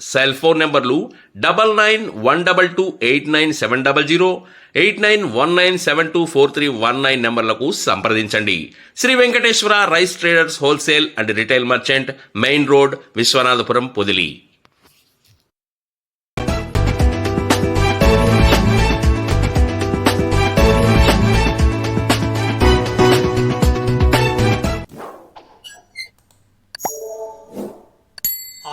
cell phone నెంబర్లు double nine one double two eight nine seven double zero eight nine one nine seven two four three one nine నెంబర్లకు సంప్రదించండి. Shri Venkateswara rice traders wholesale and retail merchant main road Vishwanathapuram Podili.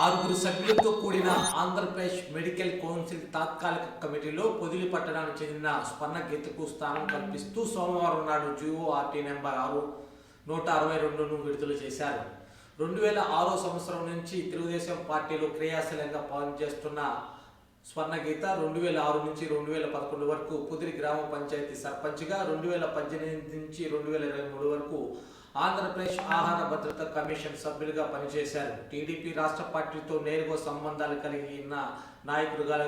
ఆరుగురు సభ్యులతో కూడిన Andhra Pradesh medical council తాత్కాలిక కమిటీలో పొదిలి పట్టణానికి చెందిన స్పర్ణ గీతకు స్థానం కల్పిస్తూ సోమవారం నాడు జీఓఆర్టీ నెంబర్ ఆరు నూట అరవై రెండును విడుదల చేశారు. రెండు వేల ఆరో సంవత్సరం నుంచి తెలుగుదేశం పార్టీలో క్రియాశీలంగా పనిచేస్తున్న స్వర్ణగీత రెండు వేల ఆరు నుంచి రెండు వేల పదకొండు వరకు పుదిరి గ్రామ పంచాయతీ సర్పంచ్గా రెండు వేల పద్దెనిమిది నుంచి రెండు వేల ఇరవై మూడు వరకు ఆంధ్రప్రదేశ్ ఆహార భద్రత కమిషన్ సభ్యులుగా పనిచేశారు. టీడీపీ రాష్ట్ర పార్టీతో నేరుగా సంబంధాలు కలిగిన నాయకులుగా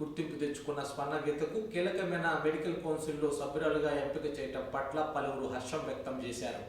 గుర్తింపు తెచ్చుకున్న స్వర్ణగీతకు కీలకమైన మెడికల్ కౌన్సిల్లో సభ్యురాలుగా ఎంపిక చేయటం పట్ల పలువురు హర్షం వ్యక్తం చేశారు.